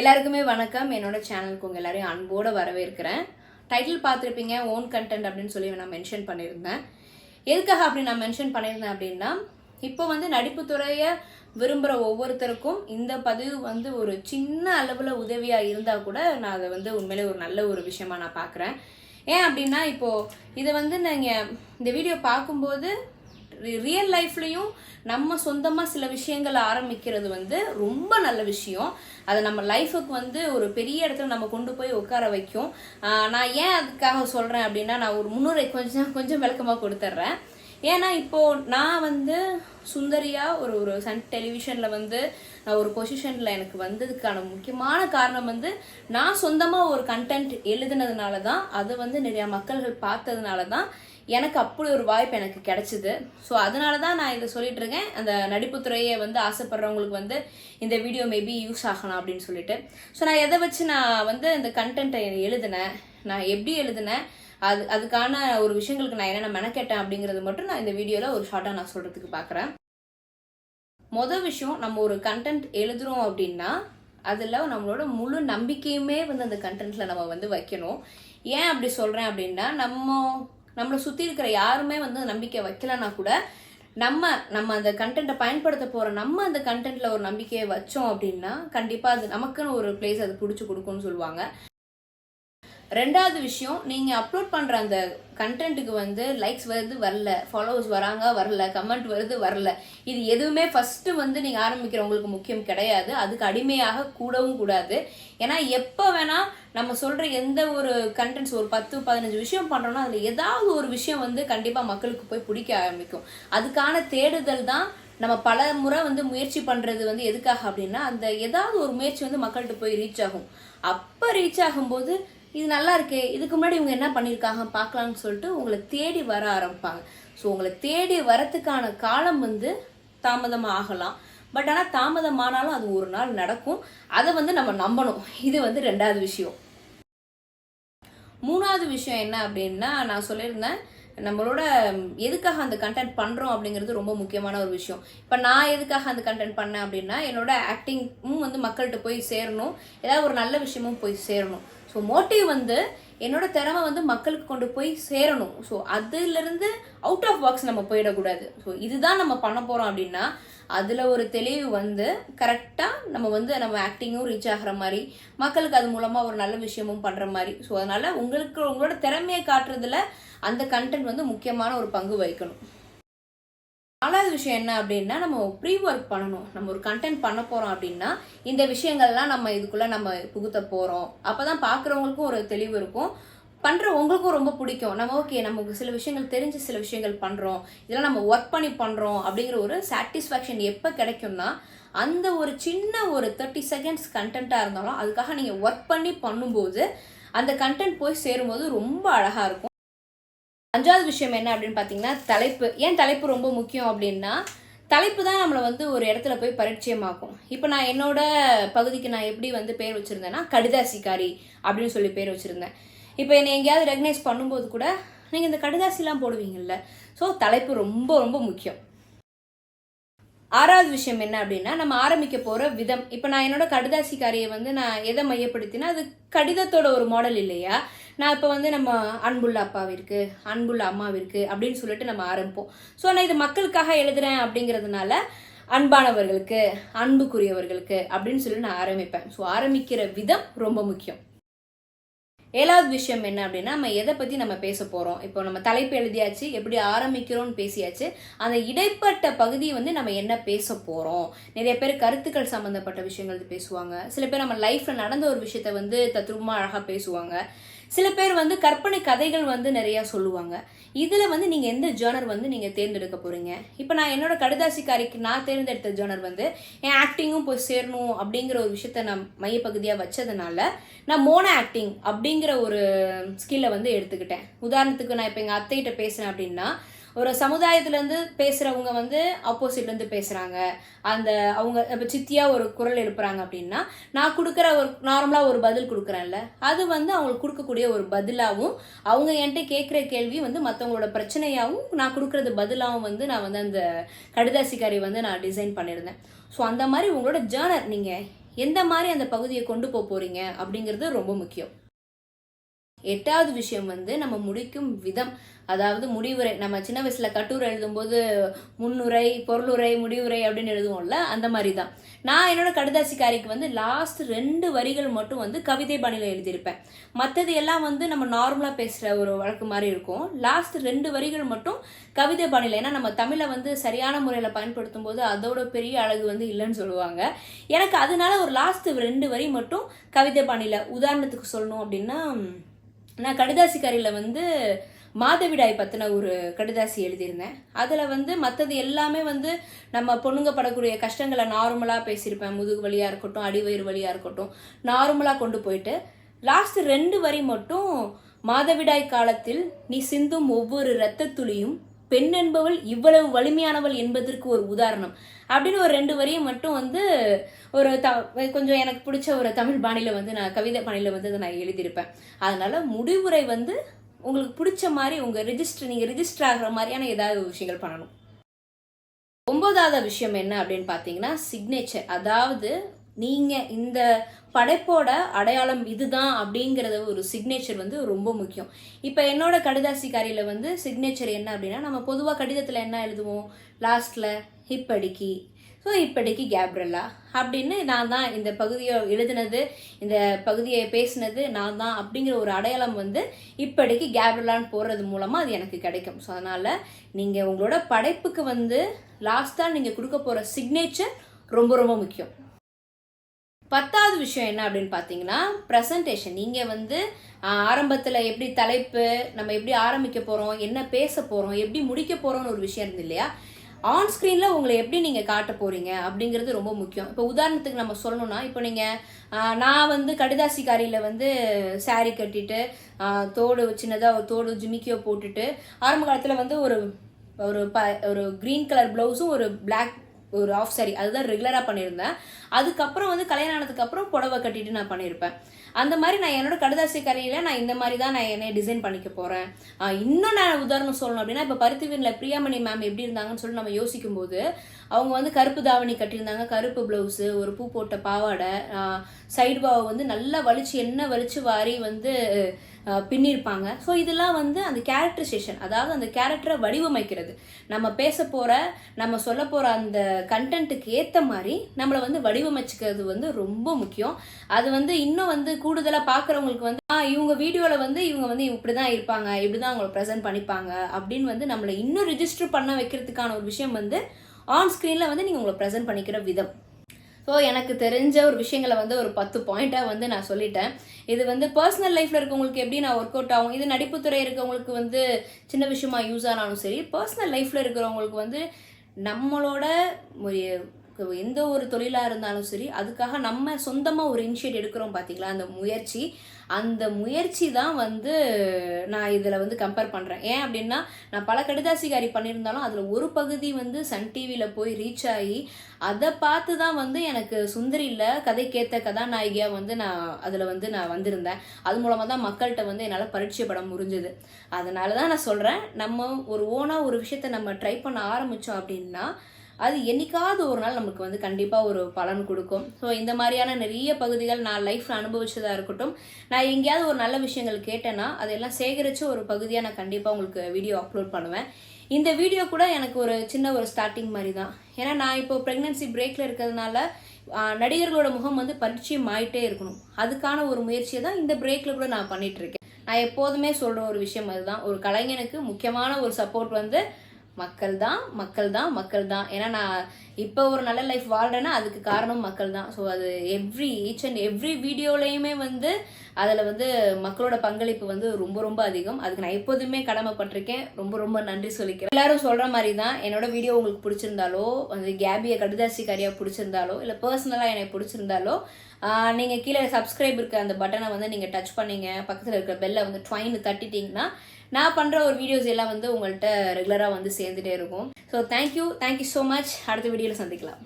எல்லாருக்குமே வணக்கம். என்னோட சேனலுக்கு உங்கள் எல்லாரையும் அன்போடு வரவேற்கிறேன். டைட்டில் பார்த்துருப்பீங்க ஓன் கண்டென்ட் அப்படின்னு சொல்லி நான் மென்ஷன் பண்ணியிருந்தேன். எதுக்காக அப்படி நான் மென்ஷன் பண்ணியிருந்தேன் அப்படின்னா இப்போ வந்து நடிப்பு துறையை விரும்புகிற ஒவ்வொருத்தருக்கும் இந்த பதிவு வந்து ஒரு சின்ன அளவில் உதவியாக இருந்தால் கூட நான் அதை வந்து உண்மையிலே ஒரு நல்ல ஒரு விஷயமா நான் பார்க்குறேன். ஏன் அப்படின்னா இப்போது இதை வந்து நீங்கள் இந்த வீடியோ பார்க்கும்போது ரியல் லைஃப்லையும் நம்ம சொந்தமாக சில விஷயங்களை ஆரம்பிக்கிறது வந்து ரொம்ப நல்ல விஷயம். அதை நம்ம லைஃபுக்கு வந்து ஒரு பெரிய இடத்துல நம்ம கொண்டு போய் உட்கார வைக்கும். நான் ஏன் அதுக்காக சொல்கிறேன் அப்படின்னா நான் ஒரு முன்னுரை கொஞ்சம் கொஞ்சம் விளக்கமாக கொடுத்துட்றேன் ஏன்னா இப்போது நான் வந்து சுந்தரியா ஒரு ஒரு சன் டெலிவிஷனில் வந்து நான் ஒரு பொசிஷனில் எனக்கு வந்ததுக்கான முக்கியமான காரணம் வந்து நான் சொந்தமாக ஒரு கண்டென்ட் எழுதுனதுனால தான் அது வந்து நிறையா மக்கள்கள் பார்த்ததுனால தான் எனக்கு அப்படி ஒரு வாய்ப்பு எனக்கு கிடைச்சிது. ஸோ அதனால தான் நான் இதை சொல்லிட்டு இருக்கேன். அந்த நடிப்புத்துறையை வந்து ஆசைப்படுறவங்களுக்கு வந்து இந்த வீடியோ மேபி யூஸ் ஆகலாம் அப்படின்னு சொல்லிட்டு. ஸோ நான் எதை வச்சு நான் வந்து இந்த கண்டென்ட்டை எழுதினேன் நான் எப்படி எழுதினேன் அது அதுக்கான ஒரு விஷயங்களுக்கு நான் என்னென்ன மெனக்கெட்டேன் அப்படிங்கிறது மட்டும் நான் இந்த வீடியோவில் ஒரு ஷார்ட்டாக நான் சொல்கிறதுக்கு பார்க்குறேன் மொதல் விஷயம் நம்ம ஒரு கண்டென்ட் எழுதுறோம் அப்படின்னா அதில் நம்மளோட முழு நம்பிக்கையுமே வந்து அந்த கண்டென்ட்டில் நம்ம வந்து வைக்கணும். ஏன் அப்படி சொல்கிறேன் அப்படின்னா நம்ம நம்மளை சுற்றி இருக்கிற யாருமே வந்து நம்பிக்கை வைக்கலன்னா கூட நம்ம நம்ம அந்த கண்டென்ட்டை பயன்படுத்த போகிற நம்ம அந்த கண்டென்ட்டில் ஒரு நம்பிக்கையை வச்சோம் அப்படின்னா கண்டிப்பாக அது நமக்குன்னு ஒரு பிளேஸ் அது பிடிச்சி கொடுக்கும்னு சொல்லுவாங்க. ரெண்டாவது விஷயம் நீங்கள் அப்லோட் பண்ணுற அந்த கண்டென்ட்டுக்கு வந்து லைக்ஸ் வருது வரல. ஃபாலோவர்ஸ் வராங்க வரல. கமெண்ட் வருது வரல. இது எதுவுமே ஃபஸ்ட்டு வந்து நீங்கள் ஆரம்பிக்கிறவங்களுக்கு முக்கியம் கிடையாது. அதுக்கு அடிமையாக கூடவும் கூடாது. ஏன்னா எப்போ வேணால் நம்ம சொல்கிற எந்த ஒரு கண்டென்ட்ஸ் ஒரு பத்து பதினஞ்சு விஷயம் பண்ணுறோன்னா அதில் ஏதாவது ஒரு விஷயம் வந்து கண்டிப்பாக மக்களுக்கு போய் பிடிக்க ஆரம்பிக்கும். அதுக்கான தேடுதல் தான் நம்ம பல முறை வந்து முயற்சி பண்ணுறது வந்து எதுக்காக அப்படின்னா அந்த ஏதாவது ஒரு முயற்சி வந்து மக்கள்கிட்ட போய் ரீச் ஆகும். அப்போ ரீச் ஆகும்போது இது நல்லா இருக்கே இதுக்கு முன்னாடி இவங்க என்ன பண்ணியிருக்காங்க பார்க்கலாம்னு சொல்லிட்டு உங்களை தேடி வர ஆரம்பிப்பாங்க. ஸோ உங்களை தேடி வரத்துக்கான காலம் வந்து தாமதமாக ஆகலாம் பட் ஆனால் தாமதமானாலும் அது ஒரு நாள் நடக்கும். அதை வந்து நம்ம நம்பணும். இது வந்து ரெண்டாவது விஷயம். மூணாவது விஷயம் என்ன அப்படின்னா நான் சொல்லியிருந்தேன் நம்மளோட எதுக்காக அந்த கண்டென்ட் பண்ணுறோம் அப்படிங்கிறது ரொம்ப முக்கியமான ஒரு விஷயம். இப்போ நான் எதுக்காக அந்த கண்டென்ட் பண்ணேன் அப்படின்னா என்னோட ஆக்டிங்கும் வந்து மக்கள்கிட்ட போய் சேரணும். ஏதாவது ஒரு நல்ல விஷயமும் போய் சேரணும். ஸோ மோட்டிவ் வந்து என்னோட திறமை வந்து மக்களுக்கு கொண்டு போய் சேரணும். ஸோ அதுலேருந்து அவுட் ஆஃப் பாக்ஸ் நம்ம போயிடக்கூடாது. ஸோ இதுதான் நம்ம பண்ண போகிறோம் அப்படின்னா அதில் ஒரு தெளிவு வந்து கரெக்டாக நம்ம வந்து நம்ம ஆக்டிங்கும் ரீச் ஆகிற மாதிரி மக்களுக்கு அது மூலமாக ஒரு நல்ல விஷயமும் பண்ணுற மாதிரி. ஸோ அதனால் உங்களுக்கு உங்களோட திறமையை காட்டுறதுல அந்த கண்டென்ட் வந்து முக்கியமான ஒரு பங்கு வகிக்கணும். நாலாவது விஷயம் என்ன அப்படின்னா நம்ம ப்ரீ ஒர்க் பண்ணணும். நம்ம ஒரு கண்டென்ட் பண்ண போகிறோம் அப்படின்னா இந்த விஷயங்கள்லாம் நம்ம இதுக்குள்ளே நம்ம புகுத்த போகிறோம் அப்போ தான் பார்க்குறவங்களுக்கும் ஒரு தெளிவு இருக்கும். பண்ணுற உங்களுக்கும் ரொம்ப பிடிக்கும். நம்ம ஓகே நமக்கு சில விஷயங்கள் தெரிஞ்சு சில விஷயங்கள் பண்ணுறோம் இதெல்லாம் நம்ம ஒர்க் பண்ணி பண்ணுறோம் அப்படிங்கிற ஒரு சாட்டிஸ்ஃபேக்ஷன் எப்போ கிடைக்கும்னா அந்த ஒரு சின்ன ஒரு தேர்ட்டி செகண்ட்ஸ் கண்டென்ட்டாக இருந்தாலும் அதுக்காக நீங்கள் ஒர்க் பண்ணி பண்ணும்போது அந்த கண்டென்ட் போய் சேரும்போது ரொம்ப அழகாக இருக்கும். அஞ்சாவது விஷயம் என்ன அப்படின்னு பார்த்தீங்கன்னா தலைப்பு. ஏன் தலைப்பு ரொம்ப முக்கியம் அப்படின்னா தலைப்பு தான் நம்மளை வந்து ஒரு இடத்துல போய் பரிச்சயமாக்கும். இப்போ நான் என்னோட பகுதிக்கு நான் எப்படி வந்து பேர் வச்சுருந்தேன்னா கடிதாசிக்காரி அப்படின்னு சொல்லி பேர் வச்சுருந்தேன். இப்போ என்னை எங்கேயாவது ரெகனைஸ் பண்ணும்போது கூட நீங்கள் இந்த கடிதாசிலாம் போடுவீங்கல்ல ஸோ தலைப்பு ரொம்ப ரொம்ப முக்கியம். ஆறாவது விஷயம் என்ன அப்படின்னா நம்ம ஆரம்பிக்க போகிற விதம். இப்போ நான் என்னோட கடிதாசிக்காரியை வந்து நான் எதை மையப்படுத்தினா அது கடிதத்தோட ஒரு மாடல் இல்லையா? நான் இப்போ வந்து நம்ம அன்புள்ள அப்பாவிற்கு அன்புள்ள அம்மாவிற்கு அப்படின்னு சொல்லிட்டு நம்ம ஆரம்பிப்போம். ஸோ நான் இது மக்களுக்காக எழுதுறேன் அப்படிங்கிறதுனால அன்பானவர்களுக்கு அன்புக்குரியவர்களுக்கு அப்படின்னு சொல்லி நான் ஆரம்பிப்பேன். ஸோ ஆரம்பிக்கிற விதம் ரொம்ப முக்கியம். ஏழாவது விஷயம் என்ன அப்படின்னா நம்ம எதை பற்றி நம்ம பேச போகிறோம் இப்போ நம்ம தலைப்பு எழுதியாச்சு எப்படி ஆரம்பிக்கிறோம்னு பேசியாச்சு. அந்த இடைப்பட்ட பகுதியை வந்து நம்ம என்ன பேச போகிறோம் நிறைய பேர் கருத்துக்கள் சம்மந்தப்பட்ட விஷயங்கள் பேசுவாங்க. சில பேர் நம்ம லைஃப்பில் நடந்த ஒரு விஷயத்த வந்து தத்ரூபமாக அழகாக பேசுவாங்க. சில பேர் வந்து கற்பனை கதைகள் வந்து நிறையா சொல்லுவாங்க. இதில் வந்து நீங்கள் எந்த ஜேர்னர் வந்து நீங்கள் தேர்ந்தெடுக்க போகிறீங்க இப்போ நான் என்னோட கடிதாசிக்காரிக்கு நான் தேர்ந்தெடுத்த ஜேர்னர் வந்து என் ஆக்டிங்கும் போய் சேரணும் அப்படிங்கிற ஒரு விஷயத்த நான் மையப்பகுதியாக வச்சதுனால நான் மோனோ ஆக்டிங் அப்படிங்கிற ஒரு ஸ்கில்லை வந்து எடுத்துக்கிட்டேன். உதாரணத்துக்கு நான் இப்போ எங்கள் அத்தைகிட்ட பேசுகிறேன் அப்படின்னா ஒரு சமுதாயத்துலேருந்து பேசுகிறவங்க வந்து ஆப்போசிட்லேருந்து பேசுகிறாங்க அந்த அவங்க இப்போ சித்தியாக ஒரு குரல் எழுப்புறாங்க அப்படின்னா நான் கொடுக்குற ஒரு நார்மலாக ஒரு பதில் கொடுக்குறேன்ல அது வந்து அவங்களுக்கு கொடுக்கக்கூடிய ஒரு பதிலாகவும் அவங்க என்கிட்ட கேட்குற கேள்வி வந்து மற்றவங்களோட பிரச்சனையாகவும் நான் கொடுக்குறது பதிலாகவும் வந்து நான் வந்து அந்த கடிதாசிக்காரி வந்து நான் டிசைன் பண்ணியிருந்தேன். ஸோ அந்த மாதிரி உங்களோட ஜேர்னர் நீங்கள் எந்த மாதிரி அந்த பகுதியை கொண்டு போக போகிறீங்க அப்படிங்கிறது ரொம்ப முக்கியம். எட்டாவது விஷயம் வந்து நம்ம முடிக்கும் விதம். அதாவது முடிவுரை நம்ம சின்ன வயசுல கட்டுரை எழுதும்போது முன்னுரை பொருளுரை முடிவுரை அப்படின்னு எழுதுவோம்ல அந்த மாதிரி தான் நான் என்னோட கடுதாசிக்காரிக்கு வந்து லாஸ்ட் ரெண்டு வரிகள் மட்டும் வந்து கவிதை பாணியில் எழுதியிருப்பேன். மற்றது எல்லாம் வந்து நம்ம நார்மலாக பேசுகிற ஒரு வழக்கு மாதிரி இருக்கும். லாஸ்ட் ரெண்டு வரிகள் மட்டும் கவிதை பாணியில் ஏன்னா நம்ம தமிழை வந்து சரியான முறையில் பயன்படுத்தும் போது அதோட பெரிய அழகு வந்து இல்லைன்னு சொல்லுவாங்க. எனக்கு அதனால ஒரு லாஸ்ட் ரெண்டு வரி மட்டும் கவிதை பாணியில் உதாரணத்துக்கு சொல்லணும் அப்படின்னா நான் கடிதாசிக்காரியில் வந்து மாதவிடாய் பற்றின ஒரு கடிதாசி எழுதியிருந்தேன். அதில் வந்து மற்றது எல்லாமே வந்து நம்ம பொண்ணுங்க படக்கூடிய கஷ்டங்களை நார்மலாக பேசியிருப்பேன். முதுகு வலியாக இருக்கட்டும் அடிவயிறு வலியாக இருக்கட்டும் நார்மலாக கொண்டு போயிட்டு. லாஸ்ட் ரெண்டு வரி மட்டும் மாதவிடாய் காலத்தில் நீ சிந்தும் ஒவ்வொரு இரத்த துளியும் பெண் என்பவள் இவ்வளவு வலிமையானவள் என்பதற்கு ஒரு உதாரணம். அப்படின்னு ஒரு ரெண்டு வரையும் மட்டும் வந்து ஒரு த கொஞ்சம் எனக்கு பிடிச்ச ஒரு தமிழ் பாணியில் வந்து நான் கவிதை பாணியில் வந்து அதை நான் எழுதியிருப்பேன். அதனால முடிவுரை வந்து உங்களுக்கு பிடிச்ச மாதிரி உங்கள் ரிஜிஸ்டர் நீங்கள் ரிஜிஸ்டர் ஆகிற மாதிரியான ஏதாவது விஷயங்கள் பண்ணணும். ஒன்பதாவது விஷயம் என்ன அப்படின்னு பார்த்தீங்கன்னா சிக்னேச்சர் அதாவது நீங்கள் இந்த படைப்போட அடையாளம் இதுதான் அப்படிங்கிறத ஒரு சிக்னேச்சர் வந்து ரொம்ப முக்கியம். இப்போ என்னோட கடிதாசிக்காரியில் வந்து சிக்னேச்சர் என்ன அப்படின்னா நம்ம பொதுவாக கடிதத்தில் என்ன எழுதுவோம்? லாஸ்ட்டில் இப்படிக்கு. ஸோ இப்படிக்கு கேப்ரல்லா அப்படின்னு நான் தான் இந்த பகுதியை எழுதுனது இந்த பகுதியை பேசினது நான் தான் அப்படிங்கிற ஒரு அடையாளம் வந்து இப்படிக்கு கேப்ரலான்னு போடுறது மூலமாக அது எனக்கு கிடைக்கும். ஸோ அதனால் நீங்கள் உங்களோட படைப்புக்கு வந்து லாஸ்ட்டாக நீங்கள் கொடுக்க போகிற சிக்னேச்சர் ரொம்ப ரொம்ப முக்கியம். பத்தாவது விஷயம் என்ன அப்படின்னு பார்த்தீங்கன்னா ப்ரெசன்டேஷன் நீங்கள் வந்து ஆரம்பத்தில் எப்படி தலைப்பு நம்ம எப்படி ஆரம்பிக்க போகிறோம் என்ன பேச போகிறோம் எப்படி முடிக்க போகிறோம்னு ஒரு விஷயம் இருந்து இல்லையா? ஆன் ஸ்க்ரீனில் உங்களை எப்படி நீங்கள் காட்ட போகிறீங்க அப்படிங்கிறது ரொம்ப முக்கியம். இப்போ உதாரணத்துக்கு நம்ம சொல்லணும்னா இப்போ நீங்கள் நான் வந்து கடிதாசிக்காரியில் வந்து சாரி கட்டிட்டு தோடு சின்னதாக ஒரு தோடு ஜிமிக்கியோ போட்டுட்டு ஆரம்ப காலத்தில் வந்து ஒரு ஒரு ப ஒரு க்ரீன் கலர் ப்ளவுஸும் ஒரு பிளாக் ஒரு ஆஃப் சாரி அதுதான் ரெகுலராக பண்ணியிருந்தேன். அதுக்கப்புறம் வந்து கல்யாணம் ஆனதுக்கப்புறம் புடவை கட்டிட்டு நான் பண்ணியிருப்பேன். அந்த மாதிரி நான் என்னோட கடுதாசி கரையில் நான் இந்த மாதிரி தான் நான் என்னை டிசைன் பண்ணிக்க போகிறேன் இன்னும் நான் உதாரணம் சொல்லணும் அப்படின்னா இப்போ பருத்திவீரில் பிரியாமணி மேம் எப்படி இருந்தாங்கன்னு சொல்லி நம்ம யோசிக்கும் போது அவங்க வந்து கருப்பு தாவணி கட்டியிருந்தாங்க. கருப்பு ப்ளவுஸு ஒரு பூ போட்ட பாவாடை சைடு பாவை வந்து நல்லா வலிச்சு என்ன வலிச்சு வாரி வந்து பின்னிருப்பாங்க. ஸோ இதெல்லாம் வந்து அந்த கேரக்டரைசேஷன் அதாவது அந்த கேரக்டரை வடிவமைக்கிறது. நம்ம பேச போகிற நம்ம சொல்ல போகிற அந்த கண்டென்ட்டுக்கு ஏற்ற மாதிரி நம்மளை வந்து வடிவமைச்சிக்கிறது வந்து ரொம்ப முக்கியம். அது வந்து இன்னும் வந்து கூடுதலாக பார்க்குறவங்களுக்கு வந்து இவங்க வீடியோவில் வந்து இவங்க வந்து இப்படி தான் இருப்பாங்க இப்படி தான் அவங்களை ப்ரெசென்ட் பண்ணிப்பாங்க அப்படின்னு வந்து நம்மளை இன்னும் ரிஜிஸ்டர் பண்ண வைக்கிறதுக்கான ஒரு விஷயம் வந்து ஆன் ஸ்க்ரீனில் வந்து நீங்கள் உங்களை ப்ரெசென்ட் பண்ணிக்கிற விதம். ஸோ எனக்கு தெரிஞ்ச ஒரு விஷயங்களை வந்து ஒரு பத்து பாயிண்ட்டாக வந்து நான் சொல்லிட்டேன். இது வந்து பர்சனல் லைஃப்பில் இருக்கவங்களுக்கு எப்படி நான் ஒர்க் அவுட் ஆகும்? இது நடிப்புத்துறை இருக்கவங்களுக்கு வந்து சின்ன விஷயமா யூஸ் ஆனாலும் சரி பர்சனல் லைஃப்பில் இருக்கிறவங்களுக்கு வந்து நம்மளோட எந்த ஒரு தொழிலாக இருந்தாலும் சரி அதுக்காக நம்ம சொந்தமாக ஒரு இனிஷியேட் எடுக்கிறோம் பார்த்தீங்களா அந்த முயற்சி. அந்த முயற்சி தான் வந்து நான் இதில் வந்து கம்பேர் பண்ணுறேன் ஏன் அப்படின்னா நான் பல கடிதாசிகாரி பண்ணியிருந்தாலும் அதில் ஒரு பகுதி வந்து சன் டிவியில் போய் ரீச் ஆகி அதை பார்த்து தான் வந்து எனக்கு சுந்தரியில் கதைக்கேற்ற கதாநாயகியாக வந்து நான் அதில் வந்து நான் வந்திருந்தேன். அது மூலமாக தான் மக்கள்கிட்ட வந்து என்னால் பரிச்சயப்படம் முடிஞ்சது. அதனால தான் நான் சொல்கிறேன் நம்ம ஒரு ஓனாக ஒரு விஷயத்த நம்ம ட்ரை பண்ண ஆரம்பித்தோம் அப்படின்னா அது என்னைக்காவது ஒரு நாள் நமக்கு வந்து கண்டிப்பாக ஒரு பலன் கொடுக்கும். ஸோ இந்த மாதிரியான நிறைய பகுதிகள் நான் லைஃப்பில் அனுபவிச்சதாக இருக்கட்டும். நான் எங்கேயாவது ஒரு நல்ல விஷயங்கள் கேட்டேன்னா அதெல்லாம் சேகரித்து ஒரு பகுதியாக நான் கண்டிப்பாக உங்களுக்கு வீடியோ அப்லோட் பண்ணுவேன். இந்த வீடியோ கூட எனக்கு ஒரு சின்ன ஒரு ஸ்டார்டிங் மாதிரி தான் ஏன்னா நான் இப்போ ப்ரெக்னென்சி பிரேக்கில் இருக்கிறதுனால நடிகர்களோட முகம் வந்து பரிச்சயம் ஆகிட்டே இருக்கணும். அதுக்கான ஒரு முயற்சியை தான் இந்த பிரேக்கில் கூட நான் பண்ணிகிட்ருக்கேன் இருக்கேன். நான் எப்போதுமே சொல்கிற ஒரு விஷயம் அதுதான். ஒரு கலைஞனுக்கு முக்கியமான ஒரு சப்போர்ட் வந்து மக்கள் தான் மக்கள் தான் மக்கள் தான் ஏன்னா நான் இப்போ ஒரு நல்ல லைஃப் வாழ்கிறேன்னா அதுக்கு காரணம் மக்கள் தான் ஸோ அது எவ்ரி ஈச் அண்ட் எவ்ரி வீடியோலையுமே வந்து அதில் வந்து மக்களோட பங்களிப்பு வந்து ரொம்ப ரொம்ப அதிகம். அதுக்கு நான் எப்போதுமே கடமைப்பட்டிருக்கேன். ரொம்ப ரொம்ப நன்றி சொல்லிக்கிறேன். எல்லாரும் சொல்கிற மாதிரி தான் என்னோட வீடியோ உங்களுக்கு பிடிச்சிருந்தாலோ வந்து கேபியை கடுதாசிக்காரியாக பிடிச்சிருந்தாலோ இல்லை பர்சனலாக எனக்கு பிடிச்சிருந்தாலோ நீங்கள் கீழே சப்ஸ்கிரைப் இருக்க அந்த பட்டனை வந்து நீங்கள் டச் பண்ணீங்க. பக்கத்தில் இருக்கிற பெல்லை வந்து ட்வைன்னு தட்டிட்டீங்கன்னா நான் பண்ணுற ஒரு வீடியோஸ் எல்லாம் வந்து உங்கள்கிட்ட ரெகுலராக வந்து சேர்ந்துட்டே இருக்கும். So thank you thank you so much அடுத்த வீடியோவில் சந்திக்கலாம்.